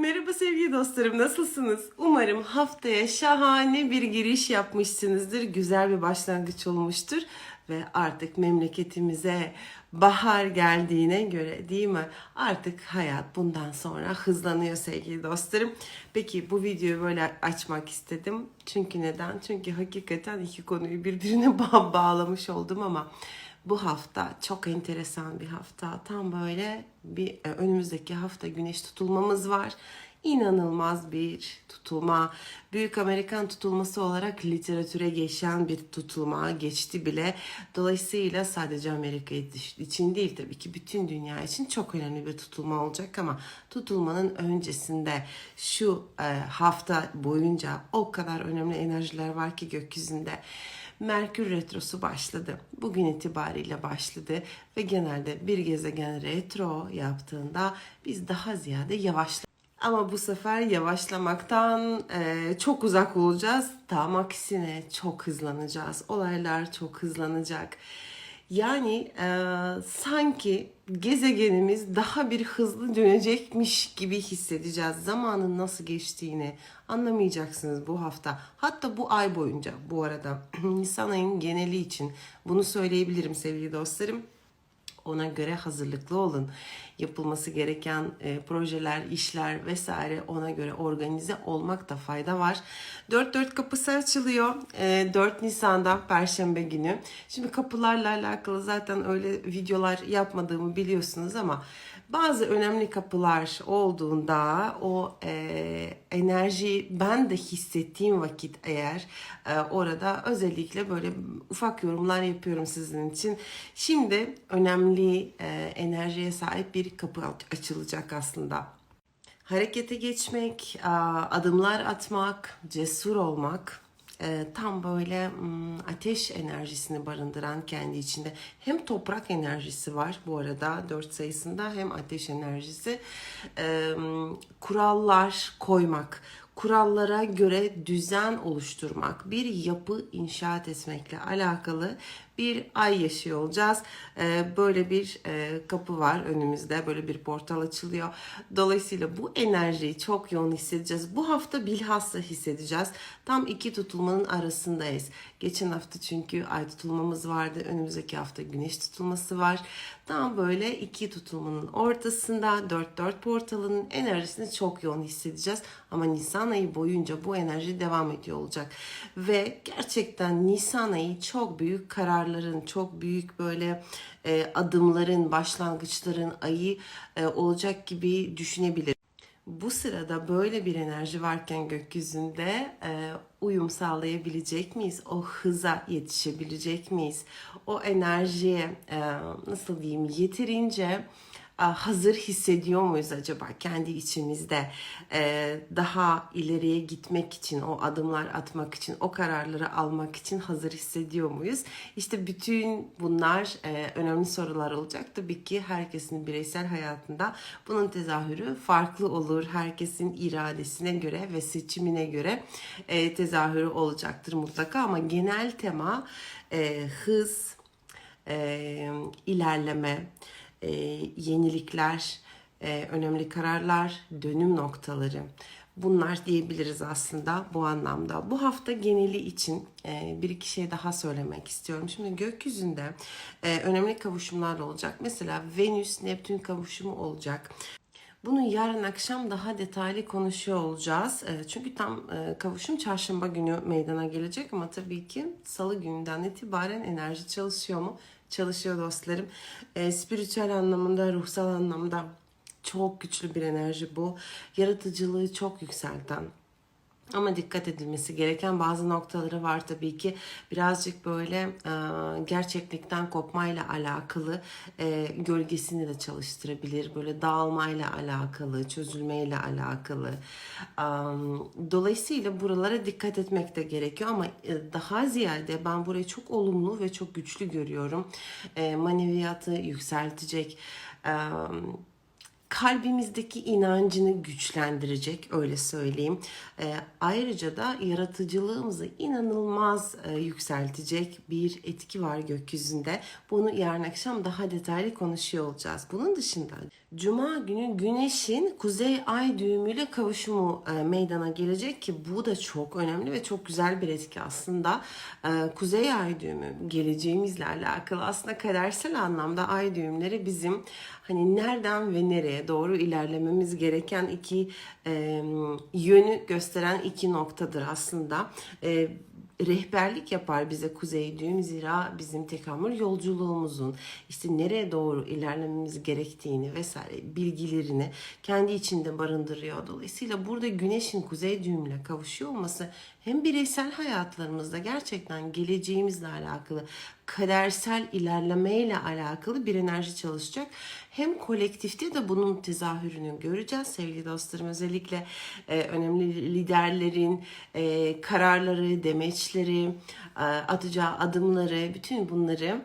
Merhaba sevgili dostlarım nasılsınız? Umarım haftaya şahane bir giriş yapmışsınızdır. Güzel bir başlangıç olmuştur. Ve artık memleketimize bahar geldiğine göre değil mi? Artık hayat bundan sonra hızlanıyor sevgili dostlarım. Peki bu videoyu böyle açmak istedim. Çünkü neden? Çünkü hakikaten iki konuyu birbirine bağ- bağlamış oldum ama bu hafta çok enteresan bir hafta. Tam böyle bir e, önümüzdeki hafta güneş tutulmamız var. İnanılmaz bir tutulma. Büyük Amerikan tutulması olarak literatüre geçen bir tutulma geçti bile. Dolayısıyla sadece Amerika için değil tabii ki bütün dünya için çok önemli bir tutulma olacak ama tutulmanın öncesinde şu e, hafta boyunca o kadar önemli enerjiler var ki gökyüzünde. Merkür Retrosu başladı. Bugün itibariyle başladı ve genelde bir gezegen retro yaptığında biz daha ziyade yavaşla ama bu sefer yavaşlamaktan e, çok uzak olacağız. Tam aksine çok hızlanacağız. Olaylar çok hızlanacak. Yani e, sanki gezegenimiz daha bir hızlı dönecekmiş gibi hissedeceğiz. Zamanın nasıl geçtiğini anlamayacaksınız bu hafta. Hatta bu ay boyunca bu arada Nisan ayının geneli için bunu söyleyebilirim sevgili dostlarım. Ona göre hazırlıklı olun. Yapılması gereken e, projeler, işler vesaire ona göre organize olmakta fayda var. 4-4 kapısı açılıyor. E, 4 Nisan'da Perşembe günü. Şimdi kapılarla alakalı zaten öyle videolar yapmadığımı biliyorsunuz ama bazı önemli kapılar olduğunda o e, enerjiyi ben de hissettiğim vakit eğer e, orada özellikle böyle ufak yorumlar yapıyorum sizin için. Şimdi önemli e, enerjiye sahip bir kapı açılacak aslında. Harekete geçmek, adımlar atmak, cesur olmak, e, tam böyle hmm, ateş enerjisini barındıran kendi içinde hem toprak enerjisi var bu arada dört sayısında hem ateş enerjisi E, kurallar koymak kurallara göre düzen oluşturmak, bir yapı inşaat etmekle alakalı bir ay yaşıyor olacağız. Ee, böyle bir e, kapı var önümüzde, böyle bir portal açılıyor. Dolayısıyla bu enerjiyi çok yoğun hissedeceğiz. Bu hafta bilhassa hissedeceğiz. Tam iki tutulmanın arasındayız. Geçen hafta çünkü ay tutulmamız vardı. Önümüzdeki hafta güneş tutulması var. Tam böyle iki tutulmanın ortasında 4-4 portalının enerjisini çok yoğun hissedeceğiz. Ama Nisan ayı boyunca bu enerji devam ediyor olacak. Ve gerçekten Nisan ayı çok büyük kararların, çok büyük böyle e, adımların, başlangıçların ayı e, olacak gibi düşünebilir. Bu sırada böyle bir enerji varken gökyüzünde e, uyum sağlayabilecek miyiz? O hıza yetişebilecek miyiz? O enerjiye e, nasıl diyeyim yeterince hazır hissediyor muyuz acaba kendi içimizde daha ileriye gitmek için o adımlar atmak için o kararları almak için hazır hissediyor muyuz? İşte bütün bunlar önemli sorular olacak. Tabii ki herkesin bireysel hayatında bunun tezahürü farklı olur. Herkesin iradesine göre ve seçimine göre tezahürü olacaktır mutlaka ama genel tema hız, ilerleme, e, yenilikler, e, önemli kararlar, dönüm noktaları. Bunlar diyebiliriz aslında bu anlamda. Bu hafta geneli için e, bir iki şey daha söylemek istiyorum. Şimdi gökyüzünde e, önemli kavuşumlar olacak. Mesela Venüs-Neptün kavuşumu olacak. Bunu yarın akşam daha detaylı konuşuyor olacağız. E, çünkü tam kavuşum çarşamba günü meydana gelecek ama tabii ki salı gününden itibaren enerji çalışıyor mu? Çalışıyor dostlarım. E, spiritüel anlamında, ruhsal anlamda çok güçlü bir enerji bu. Yaratıcılığı çok yükselten, ama dikkat edilmesi gereken bazı noktaları var tabii ki. Birazcık böyle e, gerçeklikten kopmayla alakalı e, gölgesini de çalıştırabilir. Böyle dağılmayla alakalı, çözülmeyle alakalı. E, dolayısıyla buralara dikkat etmek de gerekiyor ama e, daha ziyade ben burayı çok olumlu ve çok güçlü görüyorum. E, maneviyatı yükseltecek. E, kalbimizdeki inancını güçlendirecek öyle söyleyeyim. E, ayrıca da yaratıcılığımızı inanılmaz e, yükseltecek bir etki var gökyüzünde. Bunu yarın akşam daha detaylı konuşuyor olacağız. Bunun dışında Cuma günü Güneş'in Kuzey Ay düğümüyle kavuşumu e, meydana gelecek ki bu da çok önemli ve çok güzel bir etki aslında. E, Kuzey Ay düğümü geleceğimizle alakalı aslında kadersel anlamda ay düğümleri bizim hani nereden ve nereye doğru ilerlememiz gereken iki e, yönü gösteren iki noktadır aslında. E, rehberlik yapar bize kuzey düğüm zira bizim tekamül yolculuğumuzun işte nereye doğru ilerlememiz gerektiğini vesaire bilgilerini kendi içinde barındırıyor. Dolayısıyla burada güneşin kuzey düğümle kavuşuyor olması hem bireysel hayatlarımızda gerçekten geleceğimizle alakalı kadersel ilerlemeyle alakalı bir enerji çalışacak. Hem kolektifte de bunun tezahürünü göreceğiz sevgili dostlarım. Özellikle e, önemli liderlerin e, kararları, demeçleri, e, atacağı adımları, bütün bunları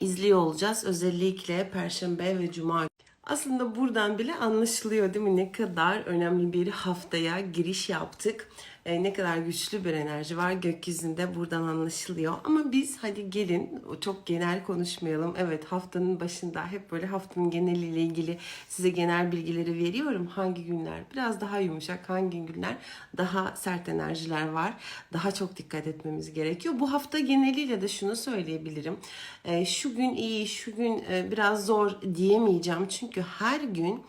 izliyor olacağız. Özellikle Perşembe ve Cuma aslında buradan bile anlaşılıyor değil mi ne kadar önemli bir haftaya giriş yaptık. E, ne kadar güçlü bir enerji var gökyüzünde buradan anlaşılıyor. Ama biz hadi gelin çok genel konuşmayalım. Evet haftanın başında hep böyle haftanın geneliyle ilgili size genel bilgileri veriyorum. Hangi günler biraz daha yumuşak, hangi günler daha sert enerjiler var. Daha çok dikkat etmemiz gerekiyor. Bu hafta geneliyle de şunu söyleyebilirim. E, şu gün iyi, şu gün e, biraz zor diyemeyeceğim. Çünkü her gün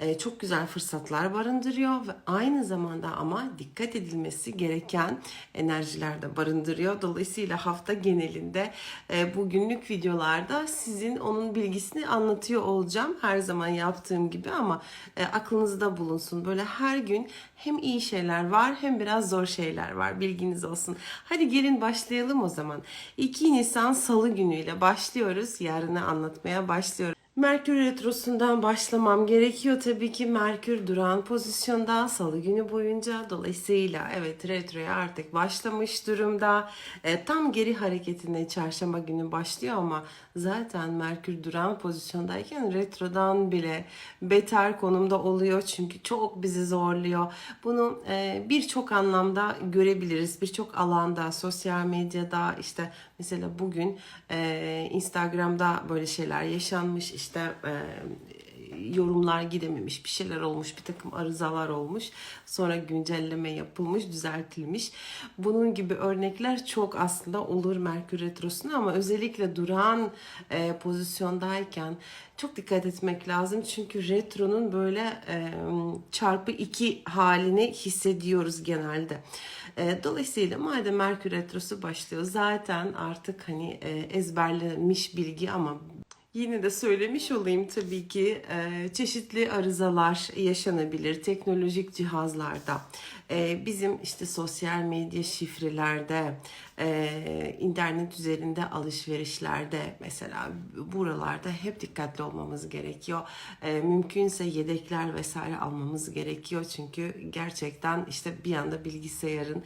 e, çok güzel fırsatlar barındırıyor ve aynı zamanda ama dikkat edilmesi gereken enerjiler de barındırıyor. Dolayısıyla hafta genelinde e, bu günlük videolarda sizin onun bilgisini anlatıyor olacağım. Her zaman yaptığım gibi ama e, aklınızda bulunsun. Böyle her gün hem iyi şeyler var hem biraz zor şeyler var. Bilginiz olsun. Hadi gelin başlayalım o zaman. 2 Nisan Salı günüyle başlıyoruz. Yarını anlatmaya başlıyorum. Merkür Retrosu'ndan başlamam gerekiyor tabii ki. Merkür duran pozisyonda salı günü boyunca. Dolayısıyla evet retroya artık başlamış durumda. E, tam geri hareketine çarşamba günü başlıyor ama zaten Merkür duran pozisyondayken retrodan bile beter konumda oluyor. Çünkü çok bizi zorluyor. Bunu e, birçok anlamda görebiliriz. Birçok alanda, sosyal medyada işte mesela bugün e, Instagram'da böyle şeyler yaşanmış. İşte e, yorumlar gidememiş, bir şeyler olmuş, bir takım arızalar olmuş. Sonra güncelleme yapılmış, düzeltilmiş. Bunun gibi örnekler çok aslında olur Merkür Retrosu'na ama özellikle duran e, pozisyondayken çok dikkat etmek lazım. Çünkü retronun böyle e, çarpı iki halini hissediyoruz genelde. E, dolayısıyla madem Merkür Retrosu başlıyor zaten artık hani e, ezberlenmiş bilgi ama Yine de söylemiş olayım tabii ki çeşitli arızalar yaşanabilir teknolojik cihazlarda. E, bizim işte sosyal medya şifrelerde, e, internet üzerinde alışverişlerde mesela buralarda hep dikkatli olmamız gerekiyor. Mümkünse yedekler vesaire almamız gerekiyor. Çünkü gerçekten işte bir anda bilgisayarın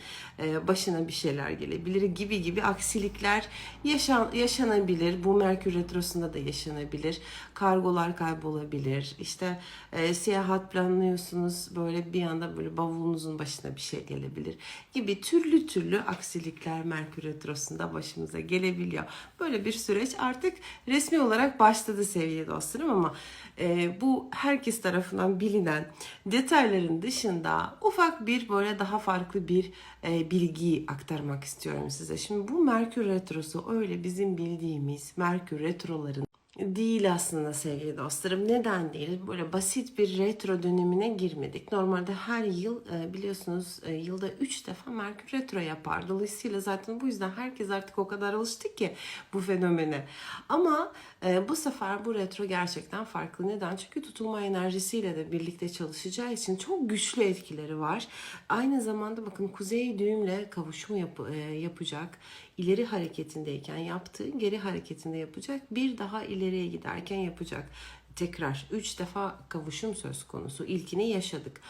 başına bir şeyler gelebilir gibi gibi aksilikler yaşan, yaşanabilir. Bu Merkür Retrosu'nda da yaşanabilir. Kargolar kaybolabilir. İşte e, seyahat planlıyorsunuz böyle bir anda böyle bavulunuzun başına bir şey gelebilir gibi türlü türlü aksilikler Merkür Retrosu'nda başımıza gelebiliyor. Böyle bir süreç artık resmi olarak başladı sevgili dostlarım ama e, bu herkes tarafından bilinen detayların dışında ufak bir böyle daha farklı bir e, bilgiyi aktarmak istiyorum size. Şimdi bu Merkür Retrosu öyle bizim bildiğimiz Merkür Retroların değil aslında sevgili dostlarım. Neden değil? Böyle basit bir retro dönemine girmedik. Normalde her yıl e, biliyorsunuz e, yılda 3 defa Merkür retro yapar. Dolayısıyla zaten bu yüzden herkes artık o kadar alıştı ki bu fenomene. Ama e, bu sefer bu retro gerçekten farklı. Neden? Çünkü tutulma enerjisiyle de birlikte çalışacağı için çok güçlü etkileri var. Aynı zamanda bakın kuzey düğümle kavuşumu yap, yapacak. İleri hareketindeyken yaptığı geri hareketinde yapacak. Bir daha ileriye giderken yapacak. Tekrar 3 defa kavuşum söz konusu. İlkini yaşadık.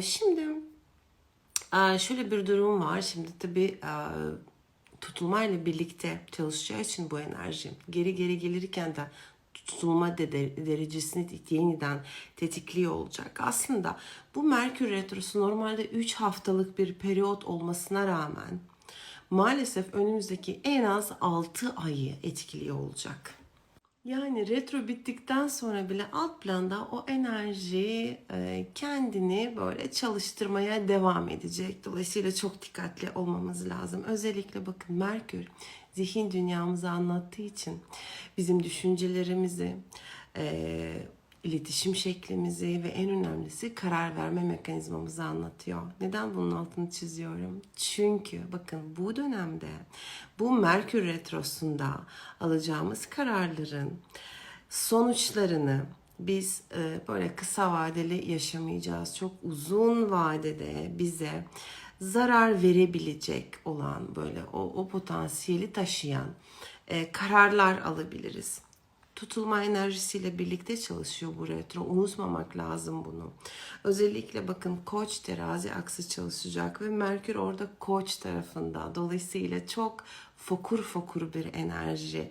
Şimdi şöyle bir durum var. Şimdi tabii tutulmayla birlikte çalışacağı için bu enerji geri geri gelirken de tutulma derecesini yeniden tetikliyor olacak. Aslında bu Merkür Retrosu normalde 3 haftalık bir periyot olmasına rağmen maalesef önümüzdeki en az 6 ayı etkiliyor olacak. Yani retro bittikten sonra bile alt planda o enerji e, kendini böyle çalıştırmaya devam edecek. Dolayısıyla çok dikkatli olmamız lazım. Özellikle bakın Merkür zihin dünyamızı anlattığı için bizim düşüncelerimizi, e, iletişim şeklimizi ve en önemlisi karar verme mekanizmamızı anlatıyor. Neden bunun altını çiziyorum? Çünkü bakın bu dönemde bu Merkür Retrosu'nda alacağımız kararların sonuçlarını biz e, böyle kısa vadeli yaşamayacağız. Çok uzun vadede bize zarar verebilecek olan böyle o, o potansiyeli taşıyan e, kararlar alabiliriz tutulma enerjisiyle birlikte çalışıyor bu retro. Unutmamak lazım bunu. Özellikle bakın koç terazi aksı çalışacak ve Merkür orada koç tarafında. Dolayısıyla çok fokur fokur bir enerji.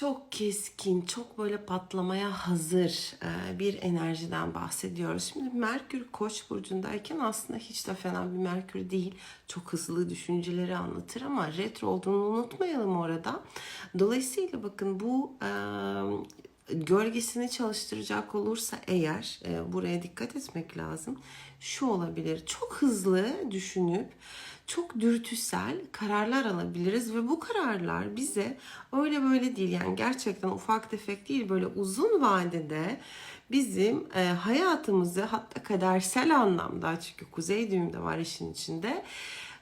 Çok keskin, çok böyle patlamaya hazır e, bir enerjiden bahsediyoruz. Şimdi Merkür Koç burcundayken aslında hiç de fena bir Merkür değil. Çok hızlı düşünceleri anlatır ama retro olduğunu unutmayalım orada. Dolayısıyla bakın bu e, gölgesini çalıştıracak olursa eğer e, buraya dikkat etmek lazım. Şu olabilir. Çok hızlı düşünüp çok dürtüsel kararlar alabiliriz ve bu kararlar bize öyle böyle değil yani gerçekten ufak tefek değil böyle uzun vadede bizim e, hayatımızı hatta kadersel anlamda çünkü kuzey düğüm de var işin içinde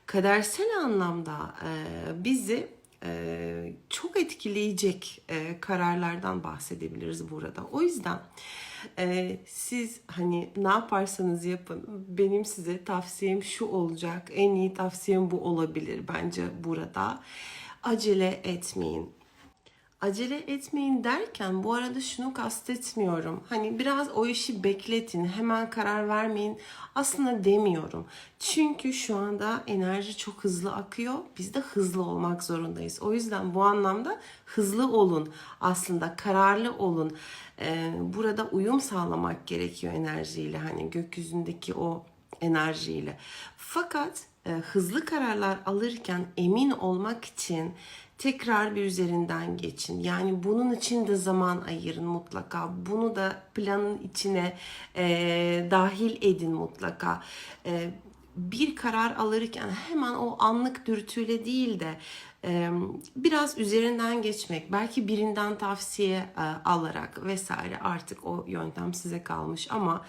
kadersel anlamda e, bizi çok etkileyecek e, kararlardan bahsedebiliriz burada. O yüzden e, siz hani ne yaparsanız yapın benim size tavsiyem şu olacak. En iyi tavsiyem bu olabilir bence burada. Acele etmeyin acele etmeyin derken bu arada şunu kastetmiyorum. Hani biraz o işi bekletin, hemen karar vermeyin. Aslında demiyorum. Çünkü şu anda enerji çok hızlı akıyor. Biz de hızlı olmak zorundayız. O yüzden bu anlamda hızlı olun. Aslında kararlı olun. Ee, burada uyum sağlamak gerekiyor enerjiyle. Hani gökyüzündeki o enerjiyle. Fakat e, hızlı kararlar alırken emin olmak için tekrar bir üzerinden geçin. Yani bunun için de zaman ayırın mutlaka. Bunu da planın içine e, dahil edin mutlaka. E, bir karar alırken hemen o anlık dürtüyle değil de biraz üzerinden geçmek, belki birinden tavsiye e, alarak vesaire artık o yöntem size kalmış ama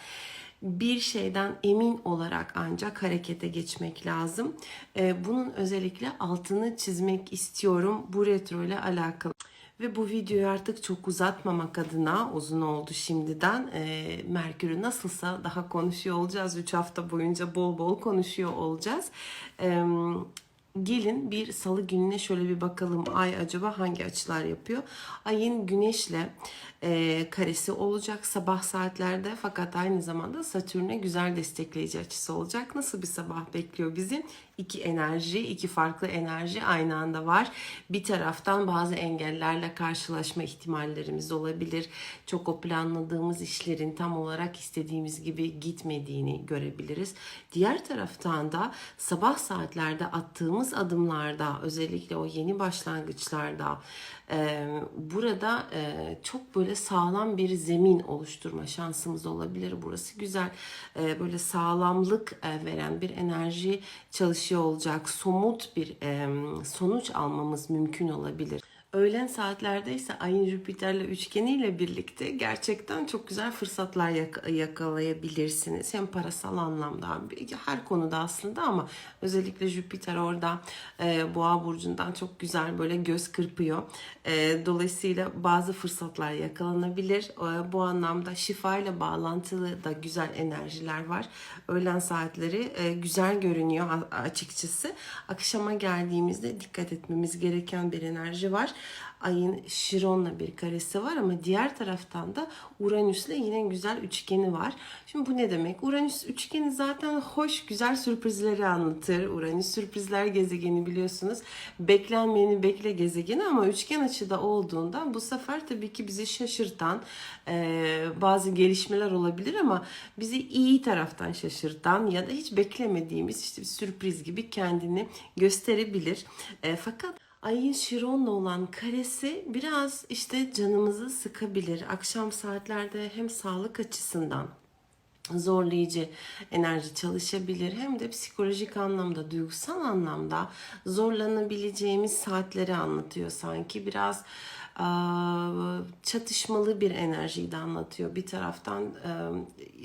bir şeyden emin olarak ancak harekete geçmek lazım. Ee, bunun özellikle altını çizmek istiyorum bu retro ile alakalı. Ve bu videoyu artık çok uzatmamak adına uzun oldu şimdiden. E, Merkür'ü nasılsa daha konuşuyor olacağız. 3 hafta boyunca bol bol konuşuyor olacağız. E, gelin bir salı gününe şöyle bir bakalım. Ay acaba hangi açılar yapıyor? Ayın güneşle e, karesi olacak sabah saatlerde fakat aynı zamanda Satürn'e güzel destekleyici açısı olacak. Nasıl bir sabah bekliyor bizi? İki enerji, iki farklı enerji aynı anda var. Bir taraftan bazı engellerle karşılaşma ihtimallerimiz olabilir. Çok o planladığımız işlerin tam olarak istediğimiz gibi gitmediğini görebiliriz. Diğer taraftan da sabah saatlerde attığımız adımlarda özellikle o yeni başlangıçlarda burada çok böyle sağlam bir zemin oluşturma şansımız olabilir. Burası güzel böyle sağlamlık veren bir enerji çalışıyor olacak. Somut bir sonuç almamız mümkün olabilir. Öğlen saatlerde ise ayın Jüpiter'le üçgeniyle birlikte gerçekten çok güzel fırsatlar yak- yakalayabilirsiniz. Hem parasal anlamda her konuda aslında ama özellikle Jüpiter orada e, Boğa burcundan çok güzel böyle göz kırpıyor. E, dolayısıyla bazı fırsatlar yakalanabilir. E, bu anlamda şifa ile bağlantılı da güzel enerjiler var. Öğlen saatleri e, güzel görünüyor açıkçası. Akşama geldiğimizde dikkat etmemiz gereken bir enerji var ayın Şiron'la bir karesi var ama diğer taraftan da Uranüs'le yine güzel üçgeni var. Şimdi bu ne demek? Uranüs üçgeni zaten hoş, güzel sürprizleri anlatır. Uranüs sürprizler gezegeni biliyorsunuz. Beklenmeyeni bekle gezegeni ama üçgen açıda olduğundan bu sefer tabii ki bizi şaşırtan e, bazı gelişmeler olabilir ama bizi iyi taraftan şaşırtan ya da hiç beklemediğimiz işte bir sürpriz gibi kendini gösterebilir. E, fakat Ayın Şiron'la olan karesi biraz işte canımızı sıkabilir. Akşam saatlerde hem sağlık açısından zorlayıcı enerji çalışabilir hem de psikolojik anlamda, duygusal anlamda zorlanabileceğimiz saatleri anlatıyor sanki. Biraz çatışmalı bir enerjiyi de anlatıyor. Bir taraftan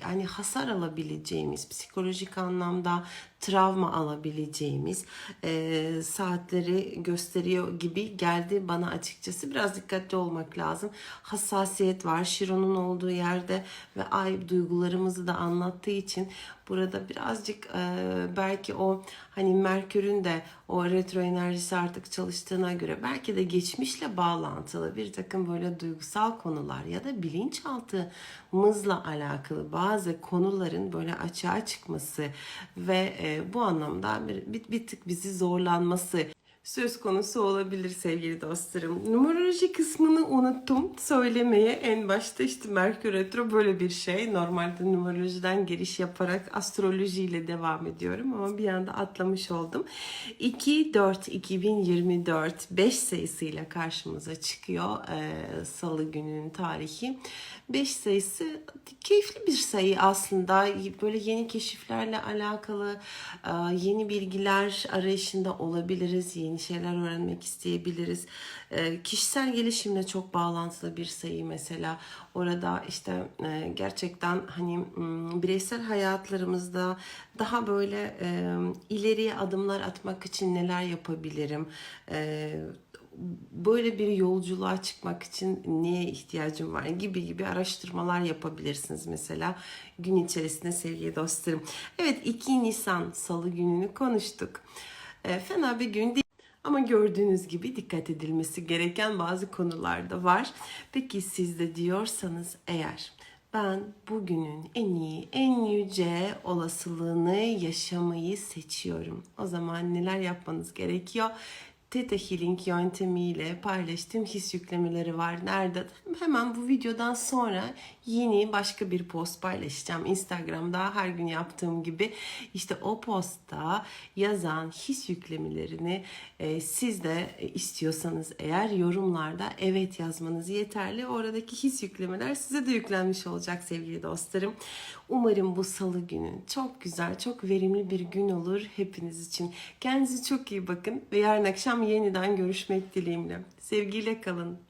yani hasar alabileceğimiz, psikolojik anlamda travma alabileceğimiz eee, saatleri gösteriyor gibi geldi bana açıkçası. Biraz dikkatli olmak lazım. Hassasiyet var. Şiron'un olduğu yerde ve ay duygularımızı da anlattığı için burada birazcık eee, belki o hani Merkür'ün de o retro enerjisi artık çalıştığına göre belki de geçmişle bağlantılı bir takım böyle duygusal konular ya da bilinçaltımızla alakalı bazı konuların böyle açığa çıkması ve e, bu anlamda bir, bir, bir tık bizi zorlanması söz konusu olabilir sevgili dostlarım. Numeroloji kısmını unuttum söylemeye. En başta işte Merkür Retro böyle bir şey. Normalde numerolojiden giriş yaparak astrolojiyle devam ediyorum ama bir anda atlamış oldum. 2-4-2024 5 sayısıyla karşımıza çıkıyor ee, salı günün tarihi. 5 sayısı keyifli bir sayı aslında. Böyle yeni keşiflerle alakalı e, yeni bilgiler arayışında olabiliriz. Yeni şeyler öğrenmek isteyebiliriz. E, Kişisel gelişimle çok bağlantılı bir sayı mesela. Orada işte e, gerçekten hani m, bireysel hayatlarımızda daha böyle e, ileriye adımlar atmak için neler yapabilirim? E, böyle bir yolculuğa çıkmak için neye ihtiyacım var gibi gibi araştırmalar yapabilirsiniz mesela gün içerisinde sevgili dostlarım. Evet 2 Nisan Salı gününü konuştuk. E, fena bir gün değil. Ama gördüğünüz gibi dikkat edilmesi gereken bazı konular da var. Peki siz de diyorsanız eğer ben bugünün en iyi, en yüce olasılığını yaşamayı seçiyorum. O zaman neler yapmanız gerekiyor? Theta Healing yöntemiyle paylaştığım his yüklemeleri var. Nerede? Hemen bu videodan sonra yeni başka bir post paylaşacağım. Instagram'da her gün yaptığım gibi. İşte o postta yazan his yüklemelerini e, siz de istiyorsanız eğer yorumlarda evet yazmanız yeterli. Oradaki his yüklemeler size de yüklenmiş olacak sevgili dostlarım. Umarım bu salı günü çok güzel, çok verimli bir gün olur hepiniz için. Kendinize çok iyi bakın ve yarın akşam yeniden görüşmek dileğimle. Sevgiyle kalın.